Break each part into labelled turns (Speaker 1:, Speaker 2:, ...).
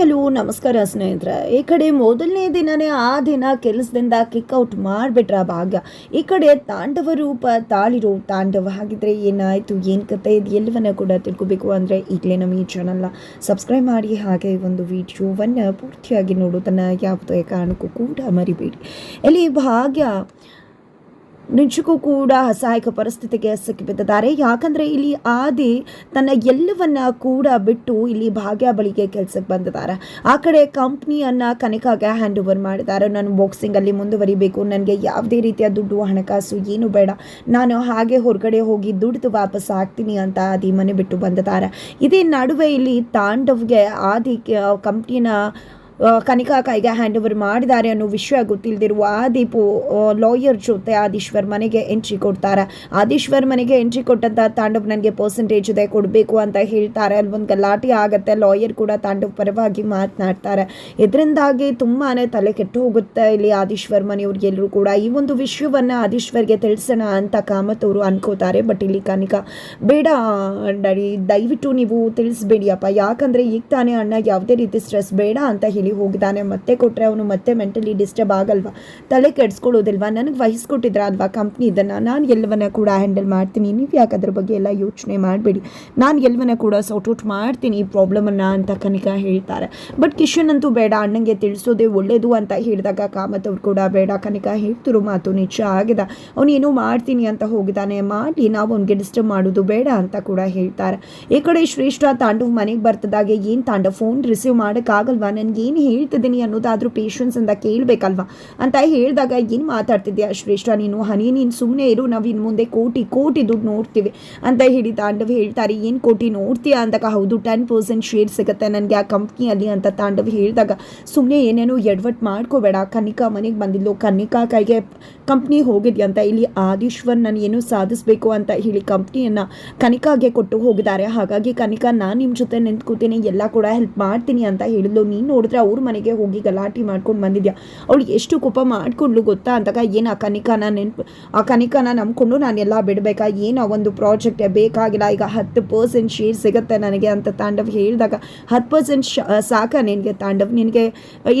Speaker 1: Hello, ನಮಸ್ಕಾರ ಸ್ನೇಹಿತರೆ. ಈ ಕಡೆ ಮೊದಲನೇ ದಿನನೇ ಆ ದಿನ ಕೆಲಸದಿಂದ ಕಿಕ್ಔಟ್ ಮಾಡಿಬಿಟ್ರ ಭಾಗ್ಯ. ಈ ಕಡೆ ತಾಂಡವ ರೂಪ ತಾಳಿರೋ ತಾಂಡವ ಹಾಗಿದ್ರೆ ಏನಾಯಿತು, ಏನು ಕತೆ ಇದು ಎಲ್ಲವನ್ನ ಕೂಡ ತಿಳ್ಕೊಬೇಕು ಅಂದರೆ ಈಗಲೇ ನಮ್ಮ ಈ ಚಾನಲ್ನ ಸಬ್ಸ್ಕ್ರೈಬ್ ಮಾಡಿ ಹಾಗೆ ಒಂದು ವಿಡಿಯೋವನ್ನು ಪೂರ್ತಿಯಾಗಿ ನೋಡೋದನ್ನು ಯಾವುದೇ ಕಾರಣಕ್ಕೂ ಕೂಡ ಮರಿಬೇಡಿ. ಇಲ್ಲಿ ಭಾಗ್ಯ ನಿಜಕ್ಕೂ ಕೂಡ ಅಸಹಾಯಕ ಪರಿಸ್ಥಿತಿಗೆ ಸಿಕ್ಕಿಬಿದ್ದಿದ್ದಾರೆ ಯಾಕಂದರೆ ಇಲ್ಲಿ ಆದಿ ತನ್ನ ಎಲ್ಲವನ್ನ ಕೂಡ ಬಿಟ್ಟು ಇಲ್ಲಿ ಭಾಗ್ಯ ಬಳಿಗೆ ಕೆಲಸಕ್ಕೆ ಬಂದಿದ್ದಾರೆ. ಆ ಕಡೆ ಕಂಪ್ನಿಯನ್ನು ಕನಕಾಗೆ ಹ್ಯಾಂಡ್ ಓವರ್ ಮಾಡಿದ್ದಾರೆ. ನಾನು ಬಾಕ್ಸಿಂಗಲ್ಲಿ ಮುಂದುವರಿಬೇಕು. ನನಗೆ ಯಾವುದೇ ರೀತಿಯ ದುಡ್ಡು, ಹಣಕಾಸು ಏನು ಬೇಡ. ನಾನು ಹಾಗೆ ಹೊರಗಡೆ ಹೋಗಿ ದುಡ್ದು ವಾಪಸ್ ಆಗ್ತೀನಿ ಅಂತ ಆದಿ ಮನೆ ಬಿಟ್ಟು ಬಂದಿದ್ದಾರೆ. ಇದೇ ನಡುವೆ ಇಲ್ಲಿ ತಾಂಡವ್ಗೆ ಆದಿ ಕಂಪ್ನಿನ ಕನಿಕಾ ಕೈಗೆ ಹ್ಯಾಂಡ್ ಓವರ್ ಮಾಡಿದ್ದಾರೆ ಅನ್ನೋ ವಿಷಯ ಗೊತ್ತಿಲ್ಲದಿರುವ ಆದೀಪು ಲಾಯರ್ ಜೊತೆ ಆದೀಶ್ವರ್ ಮನೆಗೆ ಎಂಟ್ರಿ ಕೊಡ್ತಾರೆ. ಆದೀಶ್ವರ್ ಮನೆಗೆ ಎಂಟ್ರಿ ಕೊಟ್ಟಂತ ತಾಂಡವ್ ನನಗೆ ಪರ್ಸೆಂಟೇಜ್ ಇದೆ ಕೊಡಬೇಕು ಅಂತ ಹೇಳ್ತಾರೆ. ಅಲ್ಲೊಂದು ಗಲಾಟೆ ಆಗುತ್ತೆ ಲಾಯರ್ ಕೂಡ ತಾಂಡವ್ ಪರವಾಗಿ ಮಾತನಾಡ್ತಾರೆ. ಇದರಿಂದಾಗಿ ತುಂಬಾ ತಲೆ ಕೆಟ್ಟು ಹೋಗುತ್ತೆ ಇಲ್ಲಿ ಆದೀಶ್ವರ್ ಮನೆಯವ್ರಿಗೆ ಎಲ್ಲರೂ ಕೂಡ. ಈ ಒಂದು ವಿಷಯವನ್ನು ಆದೀಶ್ವರ್ಗೆ ತಿಳಿಸೋಣ ಅಂತ ಕಾಮತ್ ಅವರು ಅನ್ಕೋತಾರೆ. ಬಟ್ ಇಲ್ಲಿ ಕನಿಕಾ, ಬೇಡ ಡ್ಯಾಡಿ ದಯವಿಟ್ಟು ನೀವು ತಿಳಿಸ್ಬೇಡಿಯಪ್ಪ. ಯಾಕಂದರೆ ಈಗ ತಾನೇ ಅಣ್ಣ ಯಾವುದೇ ರೀತಿ ಸ್ಟ್ರೆಸ್ ಬೇಡ ಅಂತ ಹೇಳಿ ಹೋಗಿದ್ದಾನೆ, ಮತ್ತೆ ಕೊಟ್ಟರೆ ಅವನು ಮತ್ತೆ ಮೆಂಟಲಿ ಡಿಸ್ಟರ್ಬ್ ಆಗಲ್ವಾ? ತಲೆ ಕೆಡಿಸ್ಕೊಳ್ಳೋದಿಲ್ವಾ? ನನಗೆ ವಹಿಸ್ಕೊಟ್ಟಿದ್ರ ಅಲ್ವಾ ಕಂಪ್ನಿ ಇದನ್ನು? ನಾನು ಎಲ್ಲವನ್ನ ಕೂಡ ಹ್ಯಾಂಡಲ್ ಮಾಡ್ತೀನಿ. ನೀವು ಯಾಕೆ ಅದ್ರ ಬಗ್ಗೆ ಎಲ್ಲ ಯೋಚನೆ ಮಾಡಬೇಡಿ. ನಾನು ಎಲ್ಲವನ್ನ ಕೂಡ ಸೌಟ್ ಔಟ್ ಮಾಡ್ತೀನಿ ಈ ಪ್ರಾಬ್ಲಮನ್ನು ಅಂತ ಕನಿಕ ಹೇಳ್ತಾರೆ. ಬಟ್ ಕಿಶನ್ ಅಂತೂ ಬೇಡ, ಅಣ್ಣಂಗೆ ತಿಳಿಸೋದೇ ಒಳ್ಳೇದು ಅಂತ ಹೇಳಿದಾಗ ಕಾಮತ್ ಅವ್ರು ಕೂಡ ಬೇಡ. ಕನಿಕ ಹೇಳ್ತಿರೋ ಮಾತು ನಿಜ ಆಗಿದೆ. ಅವನು ಏನೋ ಮಾಡ್ತೀನಿ ಅಂತ ಹೋಗಿದ್ದಾನೆ. ಮಾಡಿ ನಾವು ಅವ್ನಿಗೆ ಡಿಸ್ಟರ್ಬ್ ಮಾಡೋದು ಬೇಡ ಅಂತ ಕೂಡ ಹೇಳ್ತಾರೆ. ಈ ಕಡೆ ಶ್ರೇಷ್ಠ ತಾಂಡವ್ ಮನೆಗೆ ಬರ್ತದಾಗೆ ಏನು ತಾಂಡವ್ ಫೋನ್ ರಿಸೀವ್ ಮಾಡೋಕ್ಕಾಗಲ್ವಾ? ನನಗೆ ಏನು ಹೇಳ್ತಿದ್ದೀನಿ ಅನ್ನೋದಾದರೂ ಅಂತ ಕೇಳಬೇಕಲ್ವಾ? ಅಂತ ಹೇಳಿದಾಗ ಏನು ಮಾತಾಡ್ತಿದ್ಯಾ ಶ್ರೇಷ್ಠ? ನೀನು ಹನಿ, ನೀನು ಸುಮ್ಮನೆ ಇರು, ನಾವು ಇನ್ನು ಮುಂದೆ ಕೋಟಿ ಕೋಟಿ ದುಡ್ಡು ನೋಡ್ತೀವಿ. ಅಂತ ಹೇಳಿ ತಾಂಡವ್ ಹೇಳ್ತಾರೆ, ಏನು ಕೋಟಿ ನೋಡ್ತೀಯಾ ಅಂದಾಗ, ಹೌದು ಟೆನ್ ಪರ್ಸೆಂಟ್ ಶೇರ್ ಸಿಗುತ್ತೆ ನನಗೆ ಆ ಕಂಪ್ನಿಯಲ್ಲಿ ಅಂತ ತಾಂಡವ್ ಹೇಳಿದಾಗ. ಸುಮ್ಮನೆ ಏನೇನೋ ಎಡ್ವರ್ಟ್ ಮಾಡ್ಕೋಬೇಡ, ಕನಿಕಾ ಮನೆಗೆ ಬಂದಿದ್ಲು, ಕನಿಕಾ ಕೈಗೆ ಕಂಪ್ನಿ ಅಂತ ಇಲ್ಲಿ ಆದೀಶ್ವರ್, ನಾನು ಏನೋ ಸಾಧಿಸಬೇಕು ಅಂತ ಹೇಳಿ ಕಂಪ್ನಿಯನ್ನು ಕನಿಕಾಗೆ ಕೊಟ್ಟು ಹೋಗಿದ್ದಾರೆ. ಹಾಗಾಗಿ ಕನಿಕಾ, ನಾನು ನಿಮ್ಮ ಜೊತೆ ನಿಂತ್ಕೋತೀನಿ, ಎಲ್ಲ ಕೂಡ ಹೆಲ್ಪ್ ಮಾಡ್ತೀನಿ ಅಂತ ಹೇಳಿದ್ಲು. ನೀನು ನೋಡಿದ್ರೆ ಅವ್ರ ಮನೆಗೆ ಹೋಗಿ ಗಲಾಟೆ ಮಾಡ್ಕೊಂಡು ಬಂದಿದ್ಯಾ? ಅವಳು ಎಷ್ಟು ಕೋಪ ಮಾಡ್ಕೊಂಡ್ಲು ಗೊತ್ತಾ? ಅಂತಾಗ ಏನು ಆ ಕನಿಕಾನ ನೆನ್ಪು, ಆ ಕನಿಕಾನ ನಂಬ್ಕೊಂಡು ನಾನು ಎಲ್ಲ ಬಿಡಬೇಕಾ? ಏನು ಆ ಒಂದು ಪ್ರಾಜೆಕ್ಟ್ ಬೇಕಾಗಿಲ್ಲ? ಈಗ ಹತ್ತು ಪರ್ಸೆಂಟ್ ಶೇರ್ ಸಿಗುತ್ತೆ ನನಗೆ ಅಂತ ತಾಂಡವ್ ಹೇಳಿದಾಗ, ಹತ್ತು ಪರ್ಸೆಂಟ್ ಸಾಕ ನಿನಗೆ ತಾಂಡವ್. ನಿನಗೆ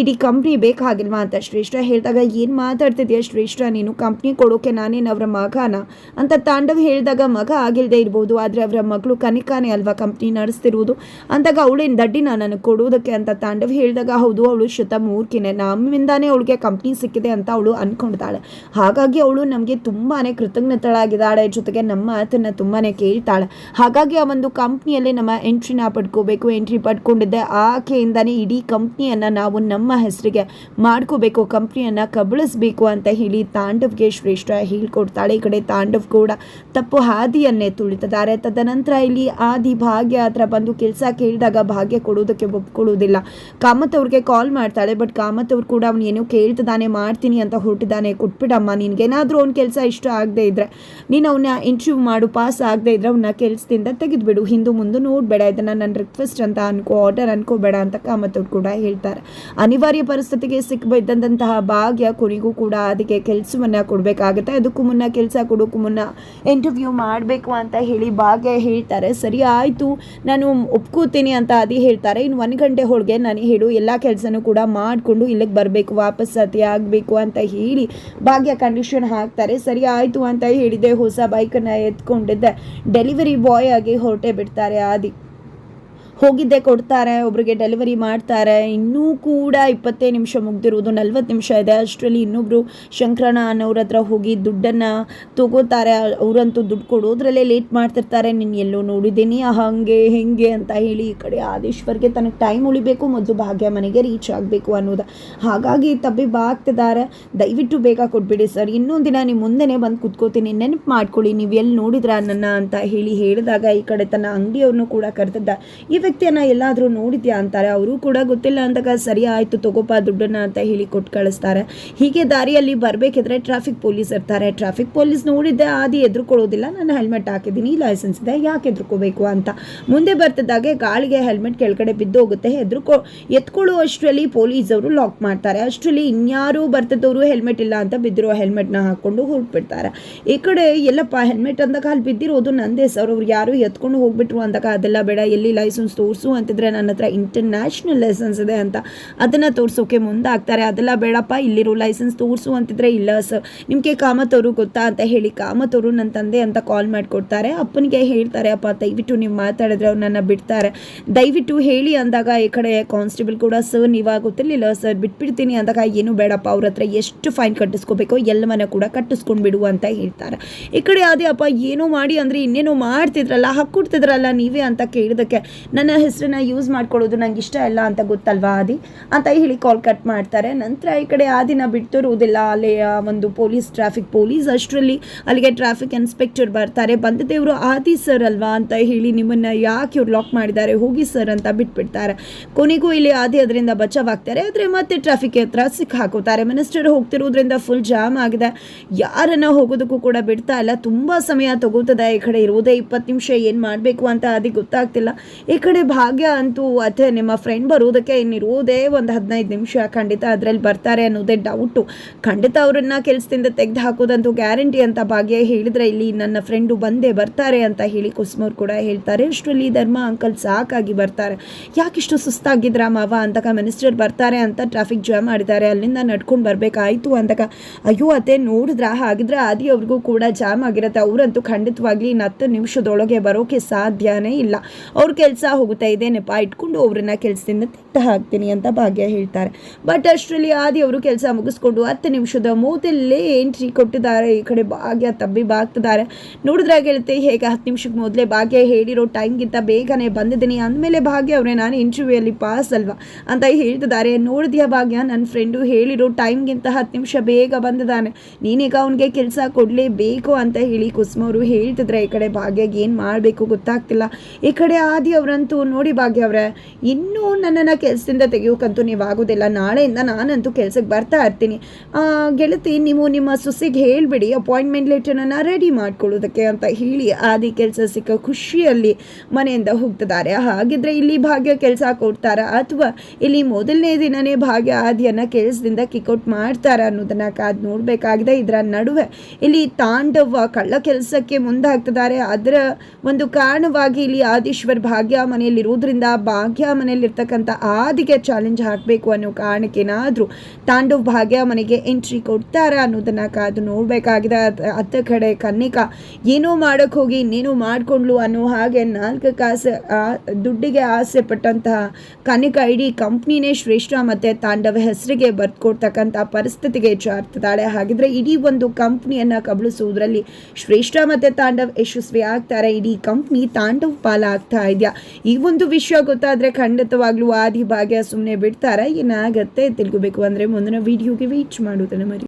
Speaker 1: ಇಡೀ ಕಂಪ್ನಿ ಬೇಕಾಗಿಲ್ವಾ ಅಂತ ಶ್ರೇಷ್ಠ ಹೇಳಿದಾಗ, ಏನು ಮಾತಾಡ್ತಿದ್ಯಾ ಶ್ರೇಷ್ಠ? ನೀನು ಕಂಪ್ನಿ ಕೊಡೋಕೆ ನಾನೇನು ಅವರ ಮಗನ? ಅಂತ ತಾಂಡವ್ ಹೇಳಿದಾಗ ಮಗ ಆಗಿಲ್ಲದೆ ಇರ್ಬೋದು, ಆದರೆ ಅವರ ಮಗಳು ಕನಿಕಾನೇ ಅಲ್ವಾ ಕಂಪ್ನಿ ನಡೆಸ್ತಿರುವುದು ಅಂದಾಗ ಅವಳೇನು ದಡ್ಡಿನ ನನಗೆ ಕೊಡೋದಕ್ಕೆ ಅಂತ ತಾಂಡವ್ ಹೇಳಿದಾಗ ಹೌದು, ಅವಳು ಶತ ಮೂರ್ಖಿನೇ. ನಮ್ಮಿಂದಾನೇ ಅವಳಿಗೆ ಕಂಪ್ನಿ ಸಿಕ್ಕಿದೆ ಅಂತ ಅವಳು ಅಂದ್ಕೊಂಡಿದ್ದಾಳೆ ಹಾಗಾಗಿ ಅವಳು ನಮಗೆ ತುಂಬಾ ಕೃತಜ್ಞತಳಾಗಿದ್ದಾಳೆ ಜೊತೆಗೆ ನಮ್ಮ ಮಾತನ್ನು ತುಂಬಾ ಕೇಳ್ತಾಳೆ. ಹಾಗಾಗಿ ಆ ಒಂದು ಕಂಪ್ನಿಯಲ್ಲಿ ನಮ್ಮ ಎಂಟ್ರಿನ ಪಡ್ಕೋಬೇಕು ಎಂಟ್ರಿ ಪಡ್ಕೊಂಡಿದ್ದೆ. ಆಕೆಯಿಂದಾನೇ ಇಡೀ ಕಂಪ್ನಿಯನ್ನು ನಾವು ನಮ್ಮ ಹೆಸರಿಗೆ ಮಾಡ್ಕೋಬೇಕು ಕಂಪ್ನಿಯನ್ನು ಕಬಳಿಸ್ಬೇಕು ಅಂತ ಹೇಳಿ ತಾಂಡವ್ಗೆ ಶ್ರೇಷ್ಠ ಹೇಳ್ಕೊಡ್ತಾಳೆ. ಈ ಕಡೆ ತಾಂಡವ್ ಕೂಡ ತಪ್ಪು ಹಾದಿಯನ್ನೇ ತುಳಿತಿದ್ದಾರೆ. ತದನಂತರ ಇಲ್ಲಿ ಆದಿ ಭಾಗ್ಯ ಹತ್ರ ಬಂದು ಕೆಲಸ ಕೇಳಿದಾಗ ಭಾಗ್ಯ ಕೊಡೋದಕ್ಕೆ ಒಪ್ಕೊಳ್ಳೋದಿಲ್ಲ. ಕಾಮತ್ ಅವ್ರಿಗೆ ಕಾಲ್ ಮಾಡ್ತಾಳೆ ಬಟ್ ಕಾಮತ್ ಅವ್ರು ಕೂಡ ಅವ್ನು ಏನೋ ಕೇಳ್ತಿದ್ದಾನೆ, ಮಾಡ್ತೀನಿ ಅಂತ ಹೊರಟಿದ್ದಾನೆ ಕೊಟ್ಬಿಡಮ್ಮ, ನಿನಗೇನಾದರೂ ಅವ್ನ ಕೆಲಸ ಇಷ್ಟ ಆಗದೆ ಇದ್ರೆ, ನೀನು ಅವನ್ನ ಇಂಟರ್ವ್ಯೂ ಮಾಡು ಪಾಸ್ ಆಗದೆ ಇದ್ರೆ ಅವನ್ನ ಕೆಲಸದಿಂದ ತೆಗೆದುಬಿಡು. ಹಿಂದು ಮುಂದೆ ನೋಡಬೇಡ, ಇದನ್ನು ನನ್ನ ರಿಕ್ವೆಸ್ಟ್ ಅಂತ ಅನ್ಕೋ ಆರ್ಡರ್ ಅನ್ಕೋಬೇಡ ಅಂತ ಕಾಮತ್ ಅವ್ರು ಕೂಡ ಹೇಳ್ತಾರೆ. ಅನಿವಾರ್ಯ ಪರಿಸ್ಥಿತಿಗೆ ಸಿಕ್ಕಬಿದ್ದಂತಹ ಭಾಗ್ಯ ಕೊನೆಗೂ ಕೂಡ ಅದಕ್ಕೆ ಕೆಲಸವನ್ನು ಕೊಡಬೇಕಾಗುತ್ತೆ. ಅದಕ್ಕೂ ಮುನ್ನ ಕೆಲಸ ಕೊಡೋಕ್ಕೂ ಮುನ್ನ ಇಂಟರ್ವ್ಯೂ ಮಾಡಬೇಕು ಅಂತ ಹೇಳಿ ಭಾಗ್ಯ ಹೇಳ್ತಾರೆ. ಸರಿ, ಆಯಿತು, ನಾನು ಒಪ್ಕೋತೀನಿ ಅಂತ ಅದೇ ಹೇಳ್ತಾರೆ. ಇನ್ನು ಒಂದು ಗಂಟೆ ಒಳಗೆ ನಾನು ಹೇಳು, ಎಲ್ಲ ಕೆಲಸನೂ ಕೂಡ ಮಾಡಿಕೊಂಡು ಇಲ್ಲಿಗೆ ಬರಬೇಕು, ವಾಪಸ್ ಸತಿ ಆಗಬೇಕು ಅಂತ ಹೇಳಿ ಭಾಗ್ಯ ಕಂಡೀಷನ್ ಹಾಕ್ತಾರೆ. ಸರಿ ಆಯಿತು ಅಂತ ಹೇಳಿದೆ. ಹೊಸ ಬೈಕನ್ನು ಎತ್ಕೊಂಡಿದ್ದೆ. ಡೆಲಿವರಿ ಬಾಯ್ ಆಗಿ ಹೊರಟೆ ಬಿಡ್ತಾರೆ ಆದಿ. ಹೋಗಿದ್ದೆ ಕೊಡ್ತಾರೆ, ಒಬ್ರಿಗೆ ಡೆಲಿವರಿ ಮಾಡ್ತಾರೆ. ಇನ್ನೂ ಕೂಡ ಇಪ್ಪತ್ತೇ ನಿಮಿಷ ಮುಗ್ದಿರುವುದು, ನಲ್ವತ್ತು ನಿಮಿಷ ಇದೆ. ಅಷ್ಟರಲ್ಲಿ ಇನ್ನೊಬ್ಬರು ಶಂಕರಣ ಅನ್ನೋರ ಹತ್ರ ಹೋಗಿ ದುಡ್ಡನ್ನು ತಗೋತಾರೆ. ಅವರಂತೂ ದುಡ್ಡು ಕೊಡೋದ್ರಲ್ಲೇ ಲೇಟ್ ಮಾಡ್ತಿರ್ತಾರೆ. ನೀನು ಎಲ್ಲೋ ನೋಡಿದ್ದೀನಿ ಹಾಗೆ, ಹೆಂಗೆ ಅಂತ ಹೇಳಿ ಈ ಕಡೆ ಆದೇಶ್ವರ್ಗೆ ತನಗೆ ಟೈಮ್ ಉಳಿಬೇಕು, ಮೊದಲು ಭಾಗ್ಯ ಮನೆಗೆ ರೀಚ್ ಆಗಬೇಕು ಅನ್ನೋದು. ಹಾಗಾಗಿ ತಬ್ಬಿ ಬಾಗ್ತಿದ್ದಾರೆ ದಯವಿಟ್ಟು ಬೇಗ ಕೊಟ್ಬಿಡಿ ಸರ್. ಇನ್ನೊಂದು ದಿನ ನಿಮ್ಮ ಮುಂದೆನೇ ಬಂದು ಕುತ್ಕೋತೀನಿ. ನೆನಪು ಮಾಡ್ಕೊಳ್ಳಿ. ನೀವು ಎಲ್ಲಿ ನೋಡಿದ್ರ ನನ್ನ ಅಂತ ಹೇಳಿ ಹೇಳಿದಾಗ ಈ ಕಡೆ ತನ್ನ ಅಂಗಡಿಯವ್ರನ್ನೂ ಕೂಡ ಕರೆದಿದ್ದ. ಈ ವ್ಯಕ್ತಿಯನ್ನು ಎಲ್ಲಾದರೂ ನೋಡಿದ್ಯಾ ಅಂತಾರೆ, ಅವರು ಕೂಡ ಗೊತ್ತಿಲ್ಲ ಅಂದಾಗ ಸರಿ ಆಯಿತು ತಗೋಪ, ದುಡ್ಡನ್ನು ಅಂತ ಹೇಳಿ ಕೊಟ್ಟು ಕಳಿಸ್ತಾರೆ. ಹೀಗೆ ದಾರಿಯಲ್ಲಿ ಬರಬೇಕಿದ್ರೆ ಟ್ರಾಫಿಕ್ ಪೊಲೀಸ್ ಇರ್ತಾರೆ. ಟ್ರಾಫಿಕ್ ಪೊಲೀಸ್ ನೋಡಿದ್ದೆ ಆದಿ ಎದುರುಕೊಳ್ಳೋದಿಲ್ಲ, ನಾನು ಹೆಲ್ಮೆಟ್ ಹಾಕಿದ್ದೀನಿ, ಲೈಸೆನ್ಸ್ ಇದೆ, ಯಾಕೆ ಎದುರ್ಕೋಬೇಕು ಅಂತ. ಮುಂದೆ ಬರ್ತಿದ್ದಾಗೆ ಗಾಳಿಗೆ ಹೆಲ್ಮೆಟ್ ಕೆಳಗಡೆ ಬಿದ್ದು ಹೋಗುತ್ತೆ ಎದುರುಕೊ ಎತ್ಕೊಳ್ಳೋ ಅಷ್ಟರಲ್ಲಿ ಪೊಲೀಸವರು ಲಾಕ್ ಮಾಡ್ತಾರೆ. ಅಷ್ಟರಲ್ಲಿ ಇನ್ಯಾರು ಬರ್ತಿದ್ದವರು ಹೆಲ್ಮೆಟ್ ಇಲ್ಲ ಅಂತ ಬಿದ್ದಿರೋ ಹೆಲ್ಮೆಟ್ನ ಹಾಕ್ಕೊಂಡು ಹೊರಟ್ಬಿಡ್ತಾರೆ. ಈ ಕಡೆ ಎಲ್ಲಪ್ಪ, ಹೆಲ್ಮೆಟ್ ಅಂದಾಗ ಅಲ್ಲಿ ಬಿದ್ದಿರೋದು ನಂದೇ ಸರ್, ಅವ್ರು ಯಾರು ಎತ್ಕೊಂಡು ಹೋಗ್ಬಿಟ್ರು ಅಂದಾಗ ಅದೆಲ್ಲ ಬೇಡ, ಎಲ್ಲಿ ಲೈಸೆನ್ಸ್ ತೋರಿಸು ಅಂತಿದ್ರೆ ನನ್ನ ಹತ್ರ ಇಂಟರ್ನ್ಯಾಷನಲ್ ಲೈಸೆನ್ಸ್ ಇದೆ ಅಂತ. ಅದನ್ನು ತೋರಿಸೋಕೆ ಮುಂದಾಗ್ತಾರೆ. ಅದೆಲ್ಲ ಬೇಡಪ್ಪ, ಇಲ್ಲಿರೋ ಲೈಸೆನ್ಸ್ ತೋರಿಸು ಅಂತಿದ್ರೆ ಇಲ್ಲ ಸರ್ ನಿಮಗೆ ಕಾಮತೋರು ಗೊತ್ತಾ ಅಂತ ಹೇಳಿ ಕಾಮತೋರು ನನ್ನ ತಂದೆ ಅಂತ ಕಾಲ್ ಮಾಡಿಕೊಡ್ತಾರೆ. ಅಪ್ಪನಿಗೆ ಹೇಳ್ತಾರೆ, ಅಪ್ಪ, ದಯವಿಟ್ಟು ನೀವು ಮಾತಾಡಿದ್ರೆ ಅವ್ರು ನನ್ನ ಬಿಡ್ತಾರೆ. ದಯವಿಟ್ಟು ಹೇಳಿ ಅಂದಾಗ ಈ ಕಡೆ ಕಾನ್ಸ್ಟೇಬಲ್ ಕೂಡ ಸರ್ ನೀವಾಗ ಗೊತ್ತಿರಲಿಲ್ಲ ಸರ್ ಬಿಟ್ಬಿಡ್ತೀನಿ. ಅಂದಾಗ, ಏನು ಬೇಡಪ್ಪ, ಅವ್ರ ಹತ್ರ ಎಷ್ಟು ಫೈನ್ ಕಟ್ಟಿಸ್ಕೋಬೇಕೋ ಎಲ್ಲವನ್ನ ಕೂಡ ಕಟ್ಟಿಸ್ಕೊಂಡು ಬಿಡು ಅಂತ ಹೇಳ್ತಾರೆ. ಈ ಕಡೆ ಅದೇ ಅಪ್ಪ ಏನೋ ಮಾಡಿ ಅಂದರೆ ಇನ್ನೇನೋ ಮಾಡ್ತಿದ್ರಲ್ಲ, ಹಾಕ್ಕೊಡ್ತಿದ್ರಲ್ಲ ನೀವೇ ಅಂತ ಕೇಳಿದಕ್ಕೆ ನನ್ನ ಹೆಸರನ್ನ ಯೂಸ್ ಮಾಡ್ಕೊಳ್ಳೋದು ನಂಗೆ ಇಷ್ಟ ಇಲ್ಲ ಅಂತ ಗೊತ್ತಲ್ವಾ ಆದಿ? ಅಂತ ಹೇಳಿ ಕಾಲ್ ಕಟ್ ಮಾಡ್ತಾರೆ. ನಂತರ ಈ ಕಡೆ ಆ ದಿನ ಬಿಡ್ತಿರುವುದಿಲ್ಲ. ಅಲ್ಲಿ ಒಂದು ಪೊಲೀಸ್ ಟ್ರಾಫಿಕ್ ಪೊಲೀಸ್ ಅಷ್ಟರಲ್ಲಿ ಅಲ್ಲಿಗೆ ಟ್ರಾಫಿಕ್ ಇನ್ಸ್ಪೆಕ್ಟರ್ ಬರ್ತಾರೆ. ಬಂದದೇವರು ಆದಿ ಸರ್ ಅಲ್ವಾ ಅಂತ ಹೇಳಿ ನಿಮ್ಮನ್ನು ಯಾಕೆ ಇವ್ರು ಲಾಕ್ ಮಾಡಿದ್ದಾರೆ? ಹೋಗಿ ಸರ್ ಅಂತ ಬಿಟ್ಬಿಡ್ತಾರೆ. ಕೊನೆಗೂ ಇಲ್ಲಿ ಆದಿ ಅದರಿಂದ ಬಚಾವಾಗ್ತಾರೆ. ಆದರೆ ಮತ್ತೆ ಟ್ರಾಫಿಕ್ ಹತ್ರ ಸಿಕ್ಕ ಹಾಕೋತಾರೆ. ಮಿನಿಸ್ಟರ್ ಹೋಗ್ತಿರೋದ್ರಿಂದ ಫುಲ್ ಜಾಮ್ ಆಗಿದೆ. ಯಾರನ್ನ ಹೋಗೋದಕ್ಕೂ ಕೂಡ ಬಿಡ್ತಾ ಇಲ್ಲ. ತುಂಬ ಸಮಯ ತಗೋತದೆ. ಈ ಕಡೆ ಇರೋದೇ ಇಪ್ಪತ್ತು ನಿಮಿಷ ಏನು ಮಾಡಬೇಕು ಅಂತ ಆದಿ ಗೊತ್ತಾಗ್ತಿಲ್ಲ. ಈ ಭಾಗ್ಯ ಅಂತೂ ಅತ್ತೆ ನಿಮ್ಮ ಫ್ರೆಂಡ್ ಬರೋದಕ್ಕೆ ಇನ್ನಿರುವುದೇ ಒಂದು ಹದಿನೈದು ನಿಮಿಷ. ಖಂಡಿತ ಅದರಲ್ಲಿ ಬರ್ತಾರೆ ಅನ್ನೋದೇ ಡೌಟು ಖಂಡಿತ ಅವರನ್ನ ಕೆಲಸದಿಂದ ತೆಗೆದು ಹಾಕೋದಂತೂ ಗ್ಯಾರಂಟಿ ಅಂತ ಭಾಗ್ಯ ಹೇಳಿದ್ರೆ ಇಲ್ಲಿ ನನ್ನ ಫ್ರೆಂಡು ಬಂದೇ ಬರ್ತಾರೆ ಅಂತ ಹೇಳಿ ಕುಸುಮವ್ರು ಕೂಡ ಹೇಳ್ತಾರೆ. ಅಷ್ಟರಲ್ಲಿ ಧರ್ಮ ಅಂಕಲ್ ಸಾಕಾಗಿ ಬರ್ತಾರೆ. ಯಾಕಿಷ್ಟು ಸುಸ್ತಾಗಿದ್ರ ಮಾವ ಅಂತಕ ಮಿನಿಸ್ಟರ್ ಬರ್ತಾರೆ ಅಂತ ಟ್ರಾಫಿಕ್ ಜಾಮ್ ಮಾಡಿದ್ದಾರೆ. ಅಲ್ಲಿಂದ ನಡ್ಕೊಂಡು ಬರಬೇಕಾಯ್ತು ಅಂತಕ ಅಯ್ಯೋ ಅತ್ತೆ ನೋಡಿದ್ರ ಹಾಗಿದ್ರೆ ಆದಿ ಅವ್ರಿಗೂ ಕೂಡ ಜಾಮ್ ಆಗಿರುತ್ತೆ. ಅವರಂತೂ ಖಂಡಿತವಾಗ್ಲಿ ಇನ್ನು ಹತ್ತು ನಿಮಿಷದೊಳಗೆ ಬರೋಕೆ ಸಾಧ್ಯನೇ ಇಲ್ಲ. ಅವ್ರ ಕೆಲಸ ಹೋಗುತ್ತೆ ಇದೇ ನೆಪ ಇಟ್ಕೊಂಡು ಅವ್ರನ್ನ ಕೆಲಸದಿಂದ ತೆಗೆದು ಹಾಕ್ತೀನಿ ಅಂತ ಭಾಗ್ಯ ಹೇಳ್ತಾರೆ. ಬಟ್ ಅಷ್ಟರಲ್ಲಿ ಆದಿ ಅವರು ಕೆಲಸ ಮುಗಿಸ್ಕೊಂಡು ಹತ್ತು ನಿಮಿಷದ ಮೊದಲೇ ಎಂಟ್ರಿ ಕೊಟ್ಟಿದ್ದಾರೆ. ಈ ಕಡೆ ಭಾಗ್ಯ ತಬ್ಬಿ ಬಾಗ್ತಿದ್ದಾರೆ. ನೋಡಿದ್ರೆ ಗೆಳತಿ ಹೇಗೆ ಹತ್ತು ನಿಮಿಷಕ್ಕೆ ಮೊದಲೇ ಭಾಗ್ಯ ಹೇಳಿರೋ ಟೈಮ್ಗಿಂತ ಬೇಗನೆ ಬಂದಿದ್ದೀನಿ. ಅಂದಮೇಲೆ ಭಾಗ್ಯ ಅವರೇ, ನಾನು ಇಂಟರ್ವ್ಯೂಯಲ್ಲಿ ಪಾಸ್ ಅಲ್ವಾ ಅಂತ ಹೇಳ್ತಿದ್ದಾರೆ. ನೋಡಿದ್ಯಾ ಭಾಗ್ಯ? ನನ್ನ ಫ್ರೆಂಡು ಹೇಳಿರೋ ಟೈಮ್ಗಿಂತ ಹತ್ತು ನಿಮಿಷ ಬೇಗ ಬಂದಿದ್ದಾನೆ. ನೀನೀಗ ಅವನಿಗೆ ಕೆಲಸ ಕೊಡಲೇಬೇಕು ಅಂತ ಹೇಳಿ ಕುಸುಮವರು ಹೇಳ್ತಿದ್ರೆ, ಈ ಕಡೆ ಭಾಗ್ಯಗೆ ಏನು ಮಾಡಬೇಕು ಗೊತ್ತಾಗ್ತಿಲ್ಲ. ಈ ಕಡೆ ಆದಿ ಅವರಂತೂ ನೋಡಿ ಭಾಗ್ಯ ಅವರೇ. ಇನ್ನೂ ನನ್ನನ್ನು ಕೆಲಸದಿಂದ ತೆಗೆಯೋಕ್ಕಂತೂ ನೀವು ಆಗೋದಿಲ್ಲ ನಾಳೆಯಿಂದ ನಾನಂತೂ ಕೆಲಸಕ್ಕೆ ಬರ್ತಾ ಇರ್ತೀನಿ. ಗೆಳತಿ, ನೀವು ನಿಮ್ಮ ಸೊಸೆಗೆ ಹೇಳಿಬಿಡಿ ಅಪಾಯಿಂಟ್ಮೆಂಟ್ ಲೆಟರನ್ನು ರೆಡಿ ಮಾಡ್ಕೊಳ್ಳೋದಕ್ಕೆ ಅಂತ ಹೇಳಿ ಆದಿ ಕೆಲಸ ಸಿಕ್ಕ ಖುಷಿಯಲ್ಲಿ ಮನೆಯಿಂದ ಹೋಗ್ತಿದ್ದಾರೆ. ಹಾಗಿದ್ರೆ ಇಲ್ಲಿ ಭಾಗ್ಯ ಕೆಲಸ ಕೊಡ್ತಾರ? ಅಥವಾ ಇಲ್ಲಿ ಮೊದಲನೇ ದಿನನೇ ಭಾಗ್ಯ ಆದಿಯನ್ನು ಕೆಲಸದಿಂದ ಕಿಕ್ಔಟ್ ಮಾಡ್ತಾರ ಅನ್ನೋದನ್ನ ಕಾದು ನೋಡಬೇಕಾಗಿದೆ. ಇದರ ನಡುವೆ ಇಲ್ಲಿ ತಾಂಡವ ಕಳ್ಳ ಕೆಲಸಕ್ಕೆ ಮುಂದಾಗ್ತಿದ್ದಾರೆ. ಅದರ ಒಂದು ಕಾರಣವಾಗಿ ಇಲ್ಲಿ ಆದೀಶ್ವರ್ ಭಾಗ್ಯ ಮನೆಯಲ್ಲಿರೋದ್ರಿಂದ ಭಾಗ್ಯ ಮನೆಯಲ್ಲಿರ್ತಕ್ಕಂಥ ಆದಿಗೆ ಚಾಲೆಂಜ್ ಹಾಕಬೇಕು ಅನ್ನೋ ಕಾರಣಕ್ಕೇನಾದರೂ ತಾಂಡವ್ ಭಾಗ್ಯ ಮನೆಗೆ ಎಂಟ್ರಿ ಕೊಡ್ತಾರಾ ಅನ್ನೋದನ್ನು ಕಾದು ನೋಡಬೇಕಾಗಿದೆ. ಅತ್ತ ಕಡೆ ಕನ್ನಿಕಾ ಏನೋ ಮಾಡೋಕ್ಕೆ ಹೋಗಿ, ಇನ್ನೇನೋ ಮಾಡಿಕೊಂಡ್ಲು ಅನ್ನೋ ಹಾಗೆ ನಾಲ್ಕು ಕಾಸು ದುಡ್ಡಿಗೆ ಆಸೆ ಪಟ್ಟಂತಹ ಕನಿಕಾ ಇಡೀ ಕಂಪ್ನಿನೇ ಶ್ರೇಷ್ಠ ಮತ್ತು ತಾಂಡವ ಹೆಸರಿಗೆ ಬರ್ಕೊಡ್ತಕ್ಕಂಥ ಪರಿಸ್ಥಿತಿಗೆ ಜಾರ್ತಿದ್ದಾಳೆ ಹಾಗಿದ್ರೆ ಇಡೀ ಒಂದು ಕಂಪ್ನಿಯನ್ನು ಕಬಳಿಸುವುದರಲ್ಲಿ ಶ್ರೇಷ್ಠ ಮತ್ತು ತಾಂಡವ್ ಯಶಸ್ವಿ ಆಗ್ತಾರೆ ಇಡೀ ಕಂಪ್ನಿ ತಾಂಡವ್ ಪಾಲ ಆಗ್ತಾ ಇದೆಯಾ? ಈ ಒಂದು ವಿಷಯ ಗೊತ್ತಾದರೆ ಖಂಡಿತವಾಗ್ಲೂ ಆದಿ ಭಾಗ್ಯ ಸುಮ್ಮನೆ ಬಿಡ್ತಾರೆ ಏನಾಗತ್ತೆ ತಿಳ್ಕೊಬೇಕು ಅಂದರೆ ಮುಂದಿನ ವಿಡಿಯೋಗೆ ವೀಚ್ ಮಾಡೋದನ್ನು ಮರಿ